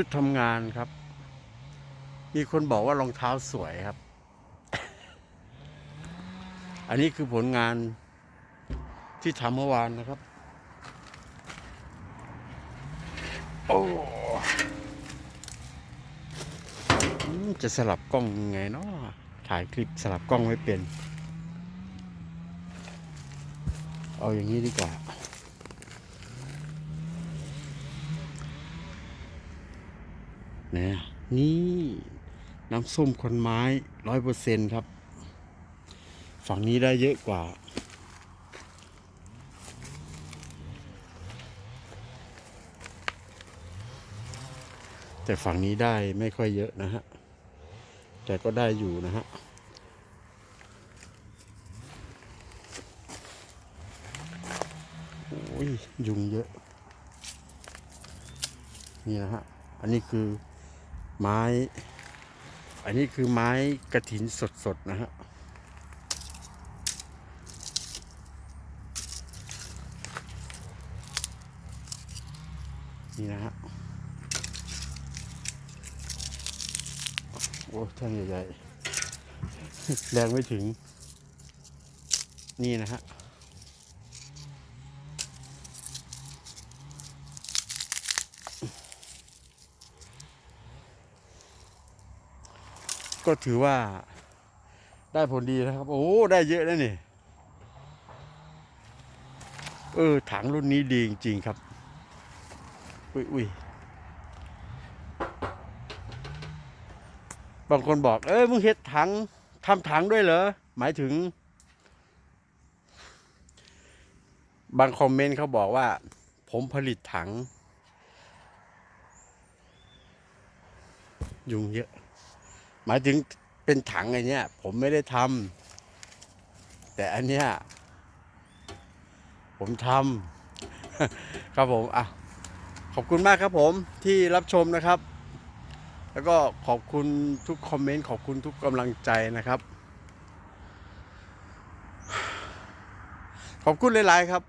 ชุดทำงานครับ มีคนบอกว่ารองเท้าสวยครับ อันนี้คือผลงานที่ทำเมื่อวานนะครับ โอ้อืมจะสลับกล้องยังไงเนาะถ่ายคลิปสลับกล้องไม่เป็น เอาอย่างนี้ดีกว่า นี่นี่ น้ำส้มคนไม้ร้อยเปอร์เซ็นครับ ฝั่งนี้ได้เยอะกว่า แต่ฝั่งนี้ได้ไม่ค่อยเยอะนะฮะ แต่ก็ได้อยู่นะฮะโอ้ยยุงเยอะ นี่นะฮะ อันนี้คือ ไม้ อันนี้คือไม้กระถินสดๆนะฮะนี่นะฮะโอ้แท่งใหญ่ๆแรงไม่ถึง นี่นะฮะ ก็ถือว่าได้ผลดีนะครับ โอ้ได้เยอะนะนี่ เออ ถังรุ่นนี้ดีจริง ๆ ครับ อุ้ยอุ้ยบางคนบอก เอ้ยมึงเฮ็ดถังทำถังด้วยเหรอ หมายถึง บางคอมเมนต์เขาบอกว่า ผมผลิตถัง ยุงเยอะ หมายถึงเป็นถังไอเนี้ย ผมไม่ได้ทำแต่อันเนี้ยผมทำครับผมอะขอบคุณมากครับผมที่รับชมนะครับ แล้วก็ขอบคุณทุกคอมเมนต์ขอบคุณทุกกำลังใจนะครับ ขอบคุณหลาย ๆ ครับ